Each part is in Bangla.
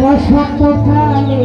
বসন্তকালে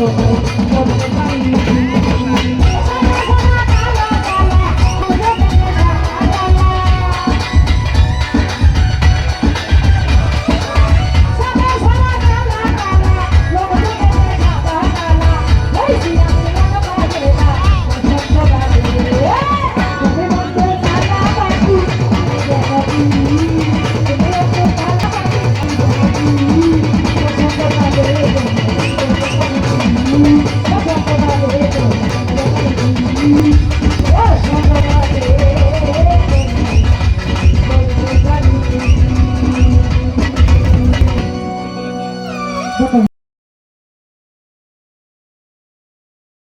Thank you.